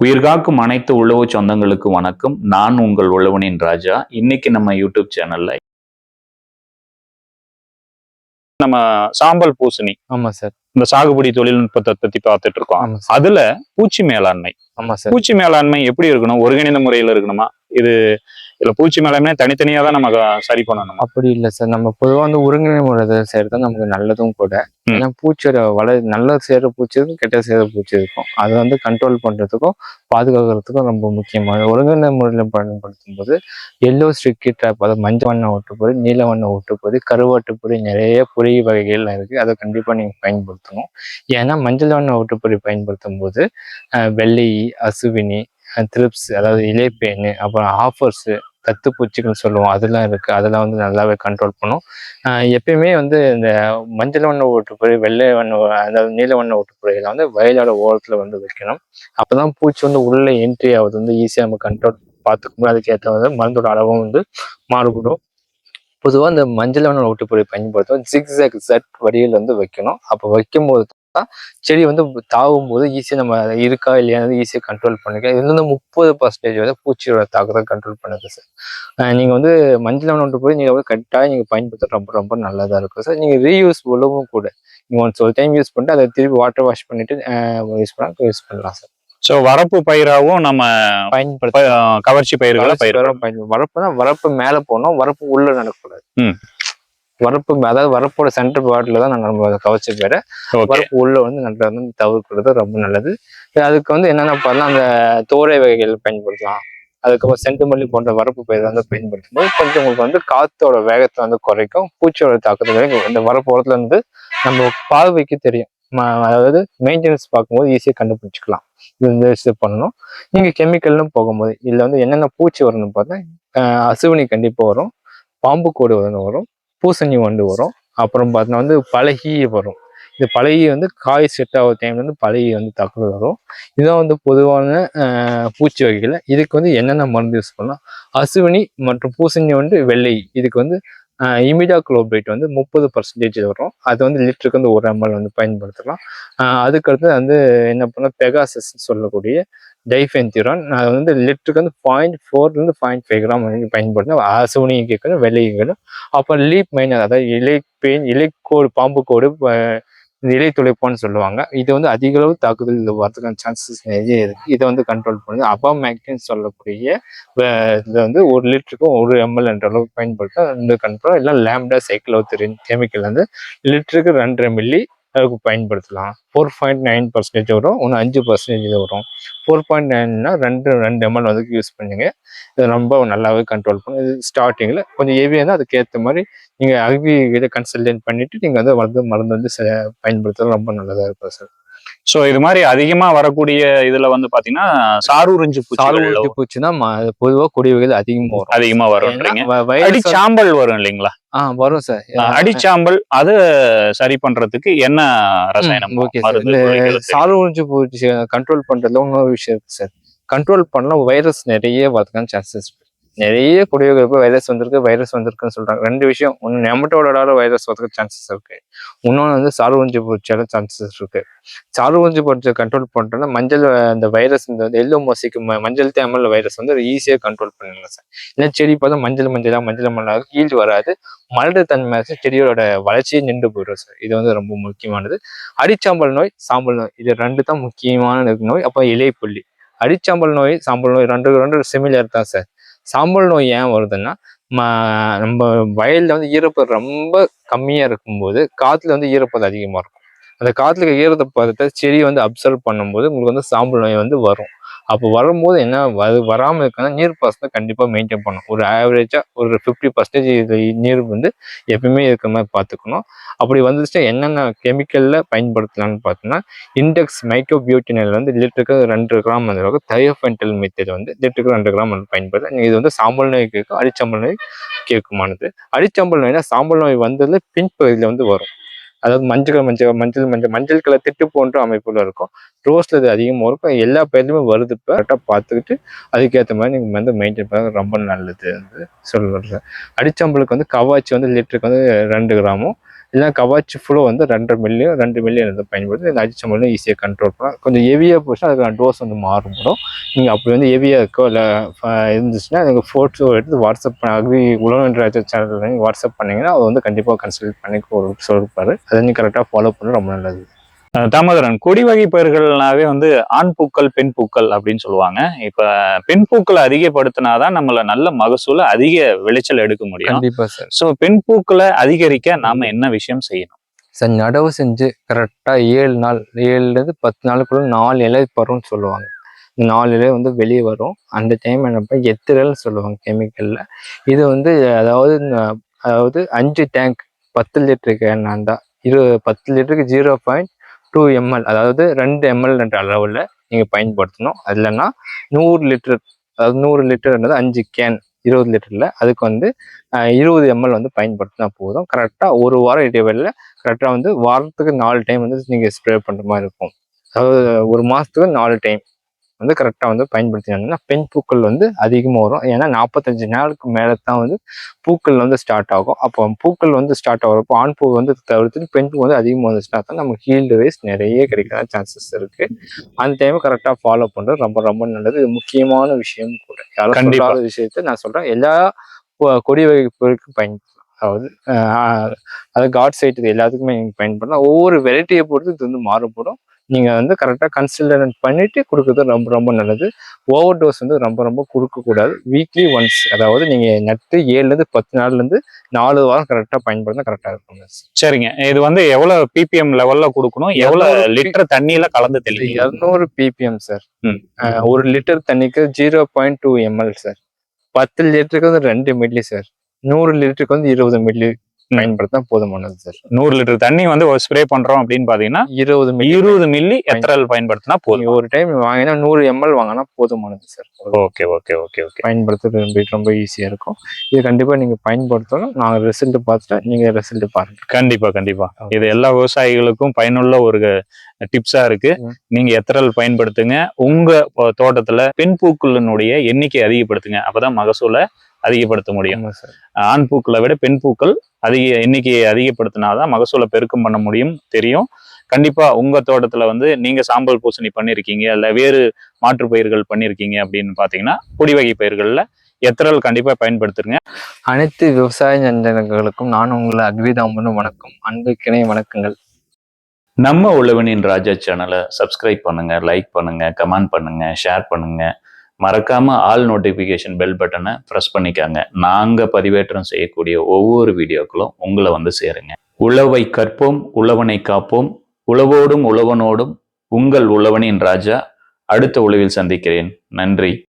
உயிர்காக்கும் அனைத்து உழவு சொந்தங்களுக்கு வணக்கம். நான் உங்கள் உழவனின் ராஜா. இன்னைக்கு நம்ம யூடியூப் சேனல்ல நம்ம சாம்பல் பூசணி ஆமா சார். இந்த சாகுபடி தொழில்நுட்பத்தை பத்தி பார்த்துட்டு இருக்கோம். அதுல பூச்சி மேலாண்மை. ஆமா சார். பூச்சி மேலாண்மை எப்படி இருக்கணும்? ஒருங்கிணைந்த முறையில இருக்கணுமா? இது இல்ல பூச்சி மேலாண்மை தனித்தனியா தான் நம்ம சரி பண்ணணுமா. அப்படி இல்லை சார். நம்ம பொதுவாக வந்து ஒருங்கிணை முறை தான் நமக்கு நல்லதும் கூட. ஏன்னா பூச்சியோட வள நல்ல சேர்ற பூச்சி இருக்கும் கெட்ட சேர்ற பூச்சி இருக்கும். அதை வந்து கண்ட்ரோல் பண்றதுக்கும் பாதுகாக்கிறதுக்கும் ரொம்ப முக்கியமான ஒருங்கிணை முறையில் பயன்படுத்தும் போது எல்லோ ஸ்ட்ரிக்கி ட்ராப் அதாவது மஞ்சள் வண்ண ஒட்டுப்பொறி நீல வண்ண ஒட்டுப்பொறி கருவாட்டுப்பொறி நிறைய பொறி வகைகள்லாம் இருக்கு. அதை கண்டிப்பா நீங்க பயன்படுத்தணும். ஏன்னா மஞ்சள் வண்ண ஒட்டுப்பொறி பயன்படுத்தும் போது வெள்ளை அசுவினி த்ரிப்ஸ் அதாவது இலைப்பேனு அப்புறம் ஆஃபர்ஸு தத்துப்பூச்சிகள் சொல்லுவோம். அதெல்லாம் இருக்குது அதெல்லாம் வந்து நல்லாவே கண்ட்ரோல் பண்ணும். எப்பயுமே வந்து இந்த மஞ்சள் வண்ண ஓட்டுப்புறை வெள்ளை வண்ண அதாவது நீல வண்ண ஓட்டுப்புறையில வந்து வயலோட ஓரத்தில் வந்து வைக்கணும். அப்போ தான் பூச்சி வந்து உள்ளே என்ட்ரி ஆகுது. வந்து ஈஸியாக நம்ம கண்ட்ரோல் பார்த்துக்கும் அதுக்கேற்ற வந்து மருந்தோட அளவும் வந்து மாறுபடும். பொதுவாக இந்த மஞ்சள் வண்ண ஓட்டுப்புறை பயன்படுத்தும் ஜிக்ஸாக் ஜட் வடிவில் வந்து வைக்கணும். அப்போ வைக்கும்போது தான் செடி வந்து தாவும் போது ஈஸியாக நம்ம இருக்கா இல்லையா ஈஸியாக கண்ட்ரோல் பண்ணிக்கலாம். இது வந்து முப்பது பர்சன்டேஜ் வந்து பூச்சியோட தாக்கத்தை கண்ட்ரோல் பண்ணுது சார் அஹ் நீங்க வந்து மஞ்சள் ஒன்று போய் நீங்க வந்து கரெக்டாக நீங்க பயன்படுத்த ரொம்ப ரொம்ப நல்லதா இருக்கும் சார் நீங்க ரீயூஸ் உள்ளவும் கூட. நீங்க ஒன்ஸ் ஒரு டைம் யூஸ் பண்ணிட்டு அதை திருப்பி வாட்டர் வாஷ் பண்ணிட்டு யூஸ் பண்ணலாம் யூஸ் பண்ணலாம் சார் சோ வரப்பு பயிராவும் நம்ம பயன்படுத்த கவர்ச்சி பயிர்களை பயிர் வரப்புனா வரப்பு மேல போனோம் வரப்பு உள்ள நடக்கக்கூடாது. வரப்பு அதாவது வரப்போட சென்டர் பார்ட்ல தான் நாங்கள் நம்ம கவர்ச்சி பேர வரப்பு உள்ள வந்து நடுறது வந்து தவிர்க்கிறது ரொம்ப நல்லது. அதுக்கு வந்து என்னென்ன பண்ணலாம்? அந்த தோரை வகைகள் பயன்படுத்தலாம். அதுக்கப்புறம் செண்டுமல்லி போன்ற வரப்பு பயிர் வந்து பயன்படுத்தும் போது கொஞ்சம் உங்களுக்கு வந்து காத்தோட வேகத்தை வந்து குறைக்கும். பூச்சியோட தாக்கத்தை குறைக்கும். இந்த வரப்பு ஓரத்துல இருந்து நம்ம பார்வைக்கு தெரியும். அதாவது மெயின்டெனன்ஸ் பார்க்கும்போது ஈஸியாக கண்டுபிடிச்சிக்கலாம். இது இந்த விஷயம் பண்ணணும். நீங்க கெமிக்கல்னு போகும்போது இதுல வந்து என்னென்ன பூச்சி வரும்னு பார்த்தா அசுவினி கண்டிப்பா வரும். பாம்பு கோடு வந்து வரும். பூசணி வண்டு வரும். அப்புறம் பார்த்தோன்னா வந்து பழகி வரும். இது பழகி வந்து காய் செட் ஆகிற டைம்ல வந்து பழகி வந்து தாக்குதல் வரும். இதுதான் வந்து பொதுவான பூச்சி வகைகள். இதுக்கு வந்து என்னென்ன மருந்து யூஸ் பண்ணலாம்? அசுவினி மற்றும் பூசணி வந்து வெள்ளை. இதுக்கு வந்து இமிடா குளோபேட் வந்து முப்பது பர்சன்டேஜ் வரும். அது வந்து லிட்டருக்கு வந்து ஒரு எம்எல் வந்து பயன்படுத்தலாம். அதுக்கடுத்து வந்து என்ன பண்ணால் பெகாசஸ் சொல்லக்கூடிய டைஃபென்திரான் அது வந்து லிட்டருக்கு வந்து பாயிண்ட் ஃபோர்லேருந்து பாயிண்ட் ஃபைவ் கிராம் வந்து பயன்படுத்தணும் அசுவனியும் கேட்கணும் வெள்ளையும் கேட்கணும் அப்புறம் லீப் மைனர் அதாவது இலை பெயின் இலை கோடு பாம்பு கோடு நிலை இலை துளைப்பான்னு சொல்லுவாங்க. இது வந்து அதிக அளவு தாக்குதல் இது வரதுக்கான சான்சஸ் நிறைய இருக்கு. இதை வந்து கண்ட்ரோல் பண்ணுது. அபாமேக்டின் சொல்லக்கூடிய இதை இது வந்து ஒரு லிட்டருக்கும் ஒரு எம்எல் என்ற அளவுக்கு பயன்படுத்த இந்த கண்ட்ரோல் இல்லை லேம்டா சைக்ளோத்திரின் கெமிக்கல் வந்து லிட்டருக்கு ரெண்டரை மில்லி பயன்படுத்தலாம். ஃபோர் பாயிண்ட் நைன் பர்சன்டேஜ் வரும். ஒன்று அஞ்சு பர்சன்டேஜ் வரும். ஃபோர் பாயிண்ட் நைன்னா ரெண்டு ரெண்டு எம்எல் வந்து யூஸ் பண்ணுங்க. இது ரொம்ப நல்லாவே கண்ட்ரோல் பண்ணும் இது ஸ்டார்டிங்கில் கொஞ்சம் ஹெவியாக இருந்தால் அதுக்கேற்ற மாதிரி நீங்கள் அக்ரி கிட்ட கன்சல்டேட் பண்ணிவிட்டு நீங்கள் வந்து மருந்து மருந்து வந்து செ- பயன்படுத்துறது ரொம்ப நல்லதாக இருக்கும் சார் சோ இது மாதிரி அதிகமா வரக்கூடிய இதுல வந்து பாத்தீங்கன்னா சாரூரிஞ்சு பூச்சி ஊற்றி பூச்சின்னா பொதுவாக கொடி வகைகள் அதிகமாக வரும். அதிகமா வரும்ன்றீங்க ஏன்னா வ- virus வந்து- அடிச்சாம்பல் வரும் இல்லைங்களா? ஆ வரும் சார். அடிச்சாம்பல் அது சரி பண்றதுக்கு என்ன ரசாயனம்? Okay sir. ஊஞ்சி பூச்சி கண்ட்ரோல் பண்றதுல இன்னொரு விஷயம் இருக்கு சார். கண்ட்ரோல் பண்ணலாம் வைரஸ் நிறைய வரதுக்கான சான்சஸ் நிறைய குடியுறவு வைரஸ் வந்திருக்கு வைரஸ் வந்திருக்குன்னு சொல்றாங்க. ரெண்டு விஷயம். ஒன்று நெமட்டோட வைரஸ் வரதுக்கு சான்சஸ் இருக்கு. இன்னொன்று வந்து சாறு ஊஞ்சி பூச்சியால சான்சஸ் இருக்கு. சாறு பூச்சி கண்ட்ரோல் பண்றதுனா மஞ்சள் அந்த வைரஸ் இந்த எல்லோ மோசிக்கு மஞ்சள் தேமல் வைரஸ் வந்து ஈஸியாக கண்ட்ரோல் பண்ணிடலாம் சார். இல்லை செடி பார்த்தா மஞ்சள் மஞ்சளாக மஞ்சள் மஞ்சளாக கீழ் வராது. மலர் தன்மை செடியோட வளர்ச்சியை நின்று போயிடும் சார். இது வந்து ரொம்ப முக்கியமானது. அடிச்சாம்பல் நோய் சாம்பல் நோய். இது ரெண்டு தான் முக்கியமான நோய். அப்போ இலைப்புள்ளி. அடிச்சாம்பல் நோய் சாம்பல் நோய் ரெண்டு ரெண்டு சிமிலர் தான் சார். சாம்பல் நோய் ஏன் வருதுன்னா நம்ம வயல்ல வந்து ஈரப்பதம் ரொம்ப கம்மியாக இருக்கும்போது காற்றுல வந்து ஈரப்பதம் அதிகமாக இருக்கும். அந்த காற்றுல இருக்க ஈரப்பதத்தை செடி வந்து அப்சர்வ் பண்ணும்போது உங்களுக்கு வந்து சாம்பல் நோய் வந்து வரும். அப்போ வரும்போது என்ன அது வராமல் இருக்குன்னா நீர் பாசத்தை கண்டிப்பாக மெயின்டைன் பண்ணணும். ஒரு ஆவரேஜாக ஒரு ஃபிஃப்டி பர்சன்டேஜ் நீர் வந்து எப்பயுமே இருக்கிற மாதிரி பார்த்துக்கணும் அப்படி வந்துச்சுன்னா என்னென்ன கெமிக்கலில் பயன்படுத்தலாம்னு பார்த்தோன்னா இண்டெக்ஸ் மைக்ரோபியூட்டினில் வந்து லிட்டருக்கு ரெண்டு கிராம் அந்த அளவுக்கு தயோஃபென்டல் மெத்தட் வந்து லிட்டருக்கு ரெண்டு கிராம் வந்து பயன்படுது. இது வந்து சாம்பல் நோய் கேட்கும் அடிச்சம்பல் நோய் கேட்குமானது. அடிச்சம்பல் நோய்னா சாம்பல் நோய் வந்ததுல பின்பகுதியில் வந்து வரும். அதாவது மஞ்சள் மஞ்சள் மஞ்சள் மஞ்சள் மஞ்சள் கலர் திட்டு போன்ற அமைப்புல இருக்கும். ரோஸ்ல இது அதிகமாக இருக்கும். எல்லா பயிர்லையுமே வருது இப்போ. கரெக்டாக பார்த்துக்கிட்டு அதுக்கேற்ற மாதிரி நீங்கள் வந்து மெயின்டைன் பண்ண ரொம்ப நல்லது வந்து சொல்லுறது அடிச்சம்பளுக்கு வந்து கவாச்சி வந்து லிட்டருக்கு வந்து ரெண்டு கிராமும் இல்லைன்னா கவாச்சி ஃபுல்லோ வந்து ரெண்டரை மில்லியும் ரெண்டு மில்லியன் வந்து பயன்படுத்தி இந்த அஜிச்ச ஈஸியாக கண்ட்ரோல் பண்ணலாம். கொஞ்சம் ஹெவியாக போச்சுன்னா அதுக்கான டோஸ் வந்து மாறுபடும் நீங்கள் அப்படி வந்து ஹெவியாக இருக்கோ இல்லை இருந்துச்சுன்னா நீங்கள் ஃபோட்டோ எடுத்து வாட்ஸ்அப் பண்ண அக்ரி உழவன்றாஜ சேனல் வாட்ஸ்அப் பண்ணிங்கன்னா அவர் வந்து கண்டிப்பாக கன்சல்ட் பண்ணி ஒரு சொல்லிருப்பாரு அதை நீங்கள் கரெக்டாக ஃபாலோ பண்ண ரொம்ப நல்லது. தாமோதரன் கொடி வகை பயிர்கள்னாவே வந்து ஆண் பூக்கள் பெண் பூக்கள் அப்படின்னு சொல்லுவாங்க. இப்ப பெண் பூக்களை அதிகப்படுத்தினாதான் நம்மள நல்ல மகசூல அதிக விளைச்சல் எடுக்க முடியும். கண்டிப்பாக சார். சோ பெண் பூக்களை அதிகரிக்க நாம என்ன விஷயம் செய்யணும்? சார் நடவு செஞ்சு கரெக்டாக ஏழு நாள் ஏழுலேருந்து பத்து நாளுக்குள்ள நாலு இலை பரும்னு சொல்லுவாங்க. இந்த நாலு இலை வந்து வெளியே வரும். அந்த டைம் என்னப்பா எத்திரல்னு சொல்லுவாங்க கெமிக்கலில் இது வந்து அதாவது அதாவது அஞ்சு டேங்க் பத்து லிட்டருக்கு என்னண்டா இரு பத்து லிட்டருக்கு ஜீரோ பாயிண்ட் டூ எம்எல் அதாவது ரெண்டு எம்எல் என்ற அளவில் நீங்கள் பயன்படுத்தணும். அது இல்லைன்னா நூறு லிட்டர் அதாவது நூறு லிட்டர்ன்றது அஞ்சு கேன் இருபது லிட்டரில் அதுக்கு வந்து இருபது எம்எல் வந்து பயன்படுத்தினா போதும். கரெக்டாக ஒரு வாரம் இடைவெளியில் கரெக்டாக வந்து வாரத்துக்கு நாலு டைம் வந்து நீங்கள் ஸ்ப்ரே பண்ணுற மாதிரி இருக்கும். அதாவது ஒரு மாதத்துக்கு நாலு டைம் வந்து கரெக்டாக வந்து பயன்படுத்தினாங்கன்னா பெண் பூக்கள் வந்து அதிகமாக வரும். ஏன்னா நாற்பத்தஞ்சு நாளுக்கு மேலே தான் வந்து பூக்கள் வந்து ஸ்டார்ட் ஆகும். அப்போ பூக்கள் வந்து ஸ்டார்ட் ஆகிறப்போ ஆண் பூ வந்து தவிர்த்துட்டு பெண் பூ வந்து அதிகமாக வந்துச்சுன்னா தான் நமக்கு ஹீல்டு வைஸ் நிறைய கிடைக்கிற சான்சஸ் இருக்கு. அந்த டைம் கரெக்டாக ஃபாலோ பண்ணுறது ரொம்ப ரொம்ப நல்லது. இது முக்கியமான விஷயம் கூட. யாரும் விஷயத்த நான் சொல்கிறேன் எல்லா கொடி வகை பொருட்களுக்கும் பயன்படுத்தலாம். அதாவது அது காட் சைட் இது எல்லாத்துக்குமே பயன்படலாம் ஒவ்வொரு வெரைட்டியை பொறுத்து இது வந்து மாறுபடும். நீங்கள் வந்து கரெக்டாக கன்சிடர் பண்ணிட்டு கொடுக்குறது ரொம்ப ரொம்ப நல்லது. ஓவர் டோஸ் வந்து ரொம்ப ரொம்ப கொடுக்கக்கூடாது. வீக்லி ஒன்ஸ் அதாவது நீங்கள் நட்டு ஏழுலேருந்து பத்து நாள்லேருந்து நாலு வாரம் கரெக்டாக பயன்படுத்தினா கரெக்டாக இருக்கும் சரிங்க. இது வந்து எவ்வளவு பிபிஎம் லெவல்ல கொடுக்கணும்? எவ்வளவு லிட்டர் தண்ணியில கலந்து தெளிக்கணும்? இரநூறு பிபிஎம் சார். ஒரு லிட்டர் தண்ணிக்கு zero point two ML sir பத்து லிட்டருக்கு வந்து ரெண்டு மில்லி சார் நூறு லிட்டருக்கு வந்து இருபது மில்லி பயன்படுத்தினா போதுமானது சார். நூறு லிட்டர் தண்ணி வந்து ஸ்ப்ரே பண்றோம் அப்படின்னு பாத்தீங்கன்னா இருபது மில்லி இருபது மில்லி எத்தரல் பயன்படுத்தினா போதும். ஒரு டைம் வாங்கினா நூறு எம்எல் வாங்கினா போதுமானது sir. Okay okay okay okay. பயன்படுத்துறது ரொம்ப ரொம்ப ஈஸியா இருக்கும். இது கண்டிப்பா நீங்க பயன்படுத்தணும். நாங்க ரிசல்ட் பார்த்துட்டா நீங்க ரிசல்ட் பாருங்க. கண்டிப்பா கண்டிப்பா. இது எல்லா விவசாயிகளுக்கும் பயனுள்ள ஒரு டிப்ஸா இருக்கு. நீங்க எத்தரல் பயன்படுத்துங்க. உங்க தோட்டத்துல பெண் பூக்களினுடைய எண்ணிக்கை அதிகப்படுத்துங்க. அப்பதான் மகசூலை அதிகப்படுத்த முடியும். ஆண் பூக்களை விட பெண் பூக்கள் அதிக எண்ணிக்கையை அதிகப்படுத்தினாதான் மகசூலை பெருக்கம் பண்ண முடியும் தெரியும். கண்டிப்பா உங்க தோட்டத்துல வந்து நீங்க சாம்பல் பூசணி பண்ணிருக்கீங்க இல்ல வேறு மாற்று பயிர்கள் பண்ணிருக்கீங்க அப்படின்னு பாத்தீங்கன்னா குடி வகை பயிர்கள்ல எத்தரல் கண்டிப்பா பயன்படுத்துங்க. அனைத்து விவசாய நண்பர்களுக்கும் நான் உங்களை அக்விதாமனும் வணக்கம். அன்புக்கிணை வணக்கங்கள். நம்ம உழவனின் ராஜா சேனலை சப்ஸ்கிரைப் பண்ணுங்க லைக் பண்ணுங்க கமெண்ட் பண்ணுங்க ஷேர் பண்ணுங்க. மறக்காம ஆல் நோட்டிஃபிகேஷன் பெல் பட்டனை ப்ரெஸ் பண்ணிக்காங்க. நாங்கள் பதிவேற்றம் செய்யக்கூடிய ஒவ்வொரு வீடியோக்களும் உங்களை வந்து சேருங்க. உழவை கற்போம் உழவனை காப்போம். உழவோடும் உழவனோடும் உங்கள் உழவனின் ராஜா. அடுத்த உழவில் சந்திக்கிறேன். நன்றி.